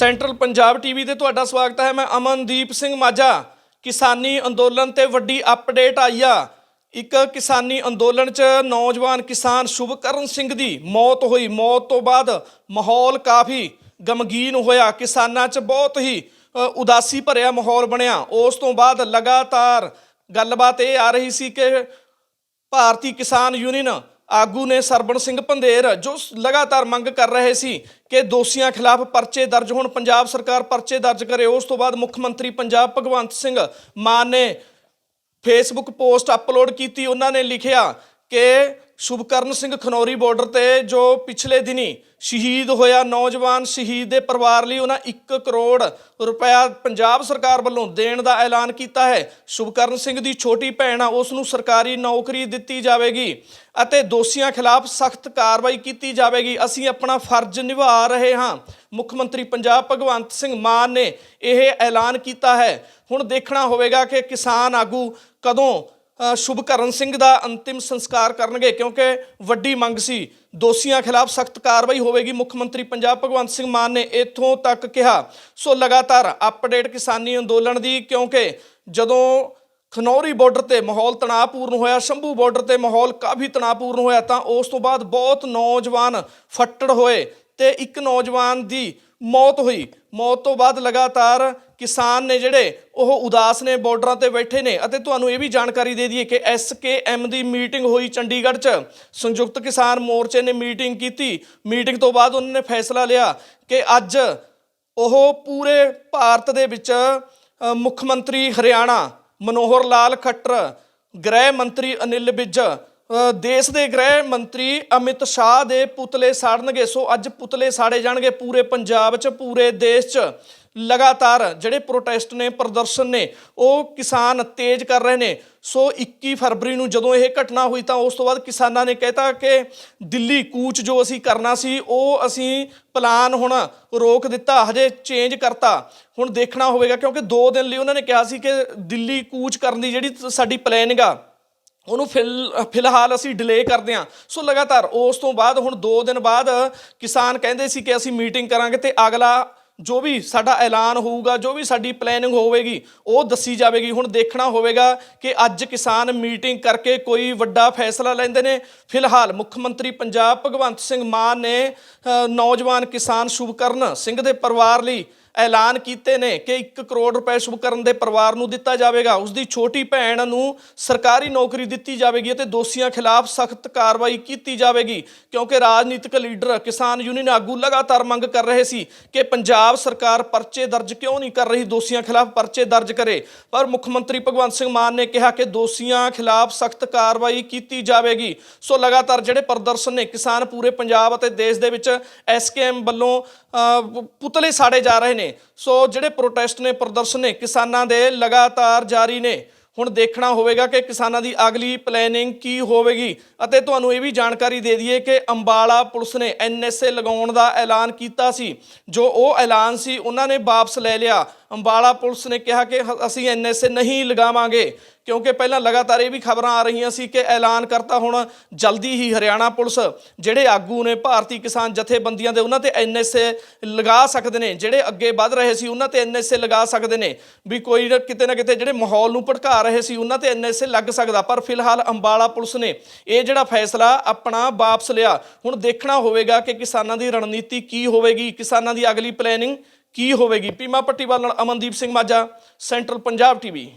Central Punjab TV ਤੇ ਤੁਹਾਡਾ ਸਵਾਗਤ ਹੈ। ਮੈਂ ਅਮਨਦੀਪ ਸਿੰਘ ਮਾਝਾ। ਕਿਸਾਨੀ ਅੰਦੋਲਨ ਤੇ ਵੱਡੀ ਅਪਡੇਟ ਆਈ ਆ। ਇੱਕ ਕਿਸਾਨੀ ਅੰਦੋਲਨ 'ਚ ਨੌਜਵਾਨ ਕਿਸਾਨ ਸ਼ੁਭਕਰਨ ਸਿੰਘ ਦੀ ਮੌਤ ਹੋਈ। ਮੌਤ ਤੋਂ ਬਾਅਦ ਮਾਹੌਲ ਕਾਫੀ ਗਮਗੀਨ ਹੋਇਆ। ਕਿਸਾਨਾਂ 'ਚ ਬਹੁਤ ਹੀ ਉਦਾਸੀ ਭਰਿਆ ਮਾਹੌਲ ਬਣਿਆ। ਉਸ ਤੋਂ ਬਾਅਦ ਲਗਾਤਾਰ ਗੱਲਬਾਤ ਇਹ ਆ ਰਹੀ ਸੀ ਕਿ ਭਾਰਤੀ ਕਿਸਾਨ ਯੂਨੀਅਨ ਆਗੂ ਨੇ ਸਰਬਣ ਸਿੰਘ ਪੰਧੇਰ, ਜੋ ਲਗਾਤਾਰ ਮੰਗ ਕਰ ਰਹੇ ਸੀ ਕਿ ਦੋਸ਼ੀਆਂ ਖਿਲਾਫ ਪਰਚੇ ਦਰਜ ਹੋਣ, ਪੰਜਾਬ ਸਰਕਾਰ ਪਰਚੇ ਦਰਜ ਕਰੇ, ਉਸ ਤੋਂ ਬਾਅਦ ਮੁੱਖ ਮੰਤਰੀ ਪੰਜਾਬ ਭਗਵੰਤ ਸਿੰਘ ਮਾਨ ਨੇ ਫੇਸਬੁੱਕ ਪੋਸਟ ਅਪਲੋਡ ਕੀਤੀ, ਉਹਨਾਂ ਨੇ ਲਿਖਿਆ ਕਿ ਸ਼ੁਭਕਰਨ ਸਿੰਘ ਖਨੌਰੀ ਬਾਰਡਰ ਤੇ ਜੋ ਪਿਛਲੇ ਦਿਨੀ ਸ਼ਹੀਦ ਹੋਇਆ ਨੌਜਵਾਨ ਸ਼ਹੀਦ ਦੇ ਪਰਿਵਾਰ ਲਈ ਉਹਨਾਂ 1 ਕਰੋੜ ਰੁਪਇਆ ਪੰਜਾਬ ਸਰਕਾਰ ਵੱਲੋਂ ਦੇਣ ਦਾ ਐਲਾਨ ਕੀਤਾ ਹੈ। ਸ਼ੁਭਕਰਨ ਸਿੰਘ ਦੀ ਛੋਟੀ ਭੈਣ ਆ, ਉਸ ਨੂੰ ਸਰਕਾਰੀ ਨੌਕਰੀ ਦਿੱਤੀ ਜਾਵੇਗੀ ਅਤੇ ਦੋਸ਼ੀਆਂ ਖਿਲਾਫ ਸਖਤ ਕਾਰਵਾਈ ਕੀਤੀ ਜਾਵੇਗੀ। ਅਸੀਂ ਆਪਣਾ ਫਰਜ਼ ਨਿਭਾ ਰਹੇ ਹਾਂ। ਮੁੱਖ ਮੰਤਰੀ ਪੰਜਾਬ ਭਗਵੰਤ ਸਿੰਘ ਮਾਨ ਨੇ ਇਹ ਐਲਾਨ ਕੀਤਾ ਹੈ। ਹੁਣ ਦੇਖਣਾ ਹੋਵੇਗਾ ਕਿ ਕਿਸਾਨ ਆਗੂ ਕਦੋਂ ਸ਼ੁਭਕਰਨ ਸਿੰਘ ਦਾ ਅੰਤਿਮ ਸੰਸਕਾਰ ਕਰਨਗੇ ਕਿਉਂਕਿ ਵੱਡੀ ਮੰਗ ਸੀ। ਦੋਸ਼ੀਆਂ ਖਿਲਾਫ ਸਖਤ ਕਾਰਵਾਈ ਹੋਵੇਗੀ, ਮੁੱਖ ਮੰਤਰੀ ਪੰਜਾਬ ਭਗਵੰਤ ਸਿੰਘ ਮਾਨ ਨੇ ਇੱਥੋਂ ਤੱਕ ਕਿਹਾ। ਸੋ ਲਗਾਤਾਰ ਅਪਡੇਟ ਕਿਸਾਨੀ ਅੰਦੋਲਨ ਦੀ, ਕਿਉਂਕਿ ਜਦੋਂ ਖਨੌਰੀ ਬਾਰਡਰ ਤੇ ਮਾਹੌਲ ਤਣਾਅਪੂਰਨ ਹੋਇਆ, ਸ਼ੰਭੂ ਬਾਰਡਰ ਤੇ ਮਾਹੌਲ ਕਾਫੀ ਤਣਾਅਪੂਰਨ ਹੋਇਆ, ਤਾਂ ਉਸ ਤੋਂ ਬਾਅਦ ਬਹੁਤ ਨੌਜਵਾਨ ਫੱਟੜ ਹੋਏ ਤੇ ਇੱਕ ਨੌਜਵਾਨ ਦੀ ਮੌਤ ਹੋਈ। ਮੌਤ ਤੋਂ ਬਾਅਦ ਲਗਾਤਾਰ ਕਿਸਾਨ ਨੇ ਜਿਹੜੇ ਉਹ ਉਦਾਸ ਨੇ ਬਾਰਡਰਾਂ ਤੇ ਬੈਠੇ ਨੇ ਅਤੇ ਤੁਹਾਨੂੰ ਇਹ ਵੀ ਜਾਣਕਾਰੀ ਦੇ ਦਈਏ ਕਿ ਐਸਕੇਐਮ ਦੀ ਮੀਟਿੰਗ ਹੋਈ ਚੰਡੀਗੜ੍ਹ 'ਚ। ਸੰਯੁਕਤ ਕਿਸਾਨ ਮੋਰਚੇ ਨੇ ਮੀਟਿੰਗ ਕੀਤੀ। ਮੀਟਿੰਗ ਤੋਂ ਬਾਅਦ ਉਹਨਾਂ ਨੇ ਫੈਸਲਾ ਲਿਆ ਕਿ ਅੱਜ ਉਹ ਪੂਰੇ ਭਾਰਤ ਦੇ ਵਿੱਚ ਮੁੱਖ ਮੰਤਰੀ ਹਰਿਆਣਾ ਮਨੋਹਰ ਲਾਲ ਖੱਟਰ, ਗ੍ਰਹਿ ਮੰਤਰੀ ਅਨਿਲ ਵਿਜ ਦੇਸ਼ ਦੇ ਗ੍ਰਹਿ ਮੰਤਰੀ ਅਮਿਤ ਸ਼ਾਹ ਦੇ ਪੁਤਲੇ ਸਾੜਨਗੇ। ਸੋ ਅੱਜ ਪੁਤਲੇ ਸਾੜੇ ਜਾਣਗੇ ਪੂਰੇ ਪੰਜਾਬ 'ਚ, ਪੂਰੇ ਦੇਸ਼ 'ਚ। ਲਗਾਤਾਰ ਜਿਹੜੇ ਪ੍ਰੋਟੈਸਟ ਨੇ, ਪ੍ਰਦਰਸ਼ਨ ਨੇ, ਉਹ ਕਿਸਾਨ ਤੇਜ਼ ਕਰ ਰਹੇ ਨੇ। ਸੋ 21 ਫਰਵਰੀ ਨੂੰ ਜਦੋਂ ਇਹ ਘਟਨਾ ਹੋਈ ਤਾਂ ਉਸ ਤੋਂ ਬਾਅਦ ਕਿਸਾਨਾਂ ਨੇ ਕਹਿਤਾ ਕਿ ਦਿੱਲੀ ਕੂਚ ਜੋ ਅਸੀਂ ਕਰਨਾ ਸੀ, ਉਹ ਅਸੀਂ ਪਲਾਨ ਹੁਣ ਰੋਕ ਦਿੱਤਾ, ਹਜੇ ਚੇਂਜ ਕਰਤਾ। ਹੁਣ ਦੇਖਣਾ ਹੋਵੇਗਾ, ਕਿਉਂਕਿ 2 ਦਿਨ ਲਈ ਉਹਨਾਂ ਨੇ ਕਿਹਾ ਸੀ ਕਿ ਦਿੱਲੀ ਕੂਚ ਕਰਨ ਦੀ ਜਿਹੜੀ ਸਾਡੀ ਪਲੈਨਿੰਗ ਆ, ਉਹਨੂੰ ਫਿਲ, ਫਿਲਹਾਲ ਅਸੀਂ ਡਿਲੇ ਕਰਦੇ ਹਾਂ। ਸੋ ਲਗਾਤਾਰ ਉਸ ਤੋਂ ਬਾਅਦ, ਹੁਣ 2 ਦਿਨ ਬਾਅਦ ਕਿਸਾਨ ਕਹਿੰਦੇ ਸੀ ਕਿ ਅਸੀਂ ਮੀਟਿੰਗ ਕਰਾਂਗੇ ਤੇ ਅਗਲਾ ਜੋ ਵੀ ਸਾਡਾ ਐਲਾਨ ਹੋਊਗਾ, ਜੋ ਵੀ ਸਾਡੀ ਪਲੈਨਿੰਗ ਹੋਵੇਗੀ, ਉਹ ਦੱਸੀ ਜਾਵੇਗੀ। ਹੁਣ ਦੇਖਣਾ ਹੋਵੇਗਾ ਕਿ ਅੱਜ ਕਿਸਾਨ ਮੀਟਿੰਗ ਕਰਕੇ ਕੋਈ ਵੱਡਾ ਫੈਸਲਾ ਲੈਂਦੇ ਨੇ। ਫਿਲਹਾਲ ਮੁੱਖ ਮੰਤਰੀ ਪੰਜਾਬ ਭਗਵੰਤ ਸਿੰਘ ਮਾਨ ਨੇ ਨੌਜਵਾਨ ਕਿਸਾਨ ਸ਼ੁਭਕਰਨ ਸਿੰਘ ਦੇ ਪਰਿਵਾਰ ਲਈ ਐਲਾਨ ਕੀਤੇ ਨੇ ਕਿ 1 ਕਰੋੜ ਰੁਪਏ ਸ਼ੁਭਕਰਨ ਦੇ ਪਰਿਵਾਰ ਨੂੰ ਦਿੱਤਾ ਜਾਵੇਗਾ। ਉਸ ਦੀ ਛੋਟੀ ਭੈਣ ਨੂੰ ਸਰਕਾਰੀ ਨੌਕਰੀ ਦਿੱਤੀ ਜਾਵੇਗੀ ਅਤੇ ਦੋਸ਼ੀਆਂ ਖਿਲਾਫ ਸਖਤ ਕਾਰਵਾਈ ਕੀਤੀ ਜਾਵੇਗੀ ਕਿਉਂਕਿ ਰਾਜਨੀਤਿਕ ਲੀਡਰ ਕਿਸਾਨ ਯੂਨੀਅਨ ਆਗੂ ਲਗਾਤਾਰ ਮੰਗ ਕਰ ਰਹੇ ਸੀ ਕਿ ਪੰਜਾਬ ਸਰਕਾਰ ਪਰਚੇ ਦਰਜ ਕਿਉਂ ਨਹੀਂ ਕਰ ਰਹੀ ਦੋਸ਼ੀਆਂ ਖਿਲਾਫ ਪਰਚੇ ਦਰਜ ਕਰੇ। ਪਰ ਮੁੱਖ ਮੰਤਰੀ ਭਗਵੰਤ ਸਿੰਘ ਮਾਨ ਨੇ ਕਿਹਾ ਕਿ ਦੋਸ਼ੀਆਂ ਖਿਲਾਫ ਸਖਤ ਕਾਰਵਾਈ ਕੀਤੀ ਜਾਵੇਗੀ। ਸੋ ਲਗਾਤਾਰ ਜਿਹੜੇ ਪ੍ਰਦਰਸ਼ਨ ਨੇ ਕਿਸਾਨ ਪੂਰੇ ਪੰਜਾਬ ਅਤੇ ਦੇਸ਼ ਦੇ ਵਿੱਚ ਐਸਕੇਐਮ ਵੱਲੋਂ ਅ, ਪ- ਪੁਤਲੇ ਸਾੜੇ ਜਾ ਰਹੇ ਨੇ। ਸੋ ਜਿਹੜੇ ਪ੍ਰੋਟੈਸਟ ਨੇ, ਪ੍ਰਦਰਸ਼ਨ ਨੇ, ਕਿਸਾਨਾਂ ਦੇ ਲਗਾਤਾਰ ਜਾਰੀ ਨੇ। ਹੁਣ ਦੇਖਣਾ ਹੋਵੇਗਾ ਕਿ ਕਿਸਾਨਾਂ ਦੀ ਅਗਲੀ ਪਲੈਨਿੰਗ ਕੀ ਹੋਵੇਗੀ। ਅਤੇ ਤੁਹਾਨੂੰ ਇਹ ਵੀ ਜਾਣਕਾਰੀ ਦੇ ਦਈਏ ਕਿ ਅੰਬਾਲਾ ਪੁਲਿਸ ਨੇ ਐਨਐਸਏ ਲਗਾਉਣ ਦਾ ਐਲਾਨ ਕੀਤਾ ਸੀ। ਜੋ ਉਹ ਐਲਾਨ ਸੀ, ਉਹਨਾਂ ਨੇ ਵਾਪਸ ਲੈ ਲਿਆ। ਅੰਬਾਲਾ ਪੁਲਿਸ ਨੇ ਕਿਹਾ ਕਿ ਹ- ਅਸੀਂ ਐਨਐਸਏ ਨਹੀਂ ਲਗਾਵਾਂਗੇ, ਕਿਉਂਕਿ ਪਹਿਲਾਂ ਲਗਾਤਾਰ ਇਹ ਵੀ ਖਬਰਾਂ ਆ ਰਹੀਆਂ ਸੀ ਕਿ ਐਲਾਨ ਕਰਤਾ ਹੁਣ ਜਲਦੀ ਹੀ ਹਰਿਆਣਾ ਪੁਲਿਸ, ਜਿਹੜੇ ਆਗੂ ਨੇ ਭਾਰਤੀ ਕਿਸਾਨ ਜਥੇਬੰਦੀਆਂ ਦੇ, ਉਹਨਾਂ ਤੇ ਐਨਐਸਏ ਲਗਾ ਸਕਦੇ ਨੇ, ਜਿਹੜੇ ਅੱਗੇ ਵੱਧ ਰਹੇ ਸੀ ਉਹਨਾਂ ਤੇ ਐਨਐਸਏ ਲਗਾ ਸਕਦੇ ਨੇ, ਵੀ ਕੋਈ ਨਾ ਕਿਤੇ ਨਾ ਕਿਤੇ ਜਿਹੜੇ ਮਾਹੌਲ ਨੂੰ ਭੜਕਾ ਰਹੇ ਸੀ, ਉਹਨਾਂ ਤੇ ਐਨਐਸਏ ਲੱਗ ਸਕਦਾ, ਪਰ ਫਿਲਹਾਲ ਅੰਬਾਲਾ ਪੁਲਿਸ ਨੇ ਇਹ ਜਿਹੜਾ ਫੈਸਲਾ ਆਪਣਾ ਵਾਪਸ ਲਿਆ, ਹੁਣ ਦੇਖਣਾ ਹੋਵੇਗਾ ਕਿ ਕਿਸਾਨਾਂ ਦੀ ਰਣਨੀਤੀ ਕੀ ਹੋਵੇਗੀ, ਕਿਸਾਨਾਂ ਦੀ ਅਗਲੀ ਪਲੈਨਿੰਗ ਕੀ ਹੋਵੇਗੀ? ਪੀਮਾ ਪੱਟੀਵਾਲ ਨਾਲ ਅਮਨਦੀਪ ਸਿੰਘ ਮਾਝਾ ਸੈਂਟਰਲ ਪੰਜਾਬ ਟੀਵੀ।